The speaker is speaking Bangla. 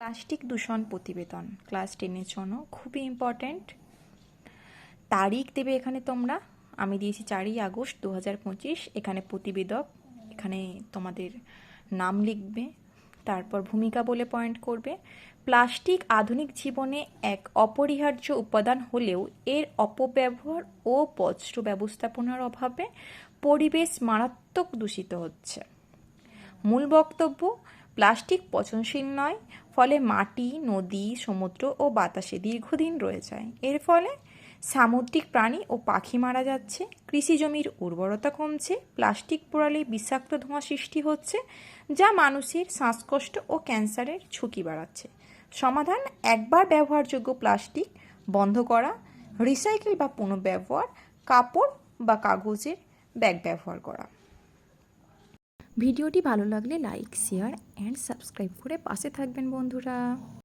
প্লাস্টিক দূষণ প্রতিবেদন, ক্লাস টেনের জন্য। খুবই ইম্পর্ট্যান্ট তারিখ দেবে এখানে তোমরা। আমি দিয়েছি চারই আগস্ট দু হাজার পঁচিশ। এখানে প্রতিবেদক, এখানে তোমাদের নাম লিখবে, তারপর ভূমিকা বলে পয়েন্ট করবে। প্লাস্টিক আধুনিক জীবনে এক অপরিহার্য উপাদান হলেও এর অপব্যবহার ও বজ্র ব্যবস্থাপনার অভাবে পরিবেশ মারাত্মক দূষিত হচ্ছে। মূল বক্তব্য প্লাস্টিক পচনশীল নয়, ফলে মাটি, নদী, সমুদ্র ও বাতাসে দীর্ঘদিন রয়ে যায়। এর ফলে সামুদ্রিক প্রাণী ও পাখি মারা যাচ্ছে, কৃষি জমির উর্বরতা কমছে, প্লাস্টিক পোড়ালে বিষাক্ত ধোঁয়া সৃষ্টি হচ্ছে, যা মানুষের শ্বাসকষ্ট ও ক্যান্সারের ঝুঁকি বাড়াচ্ছে। সমাধান, একবার ব্যবহারযোগ্য প্লাস্টিক বন্ধ করা, রিসাইকেল বা পুনর্ব্যবহার, কাপড় বা কাগজের ব্যাগ ব্যবহার করা। ভিডিওটি ভালো লাগলে লাইক শেয়ার অ্যান্ড সাবস্ক্রাইব করে পাশে থাকবেন বন্ধুরা।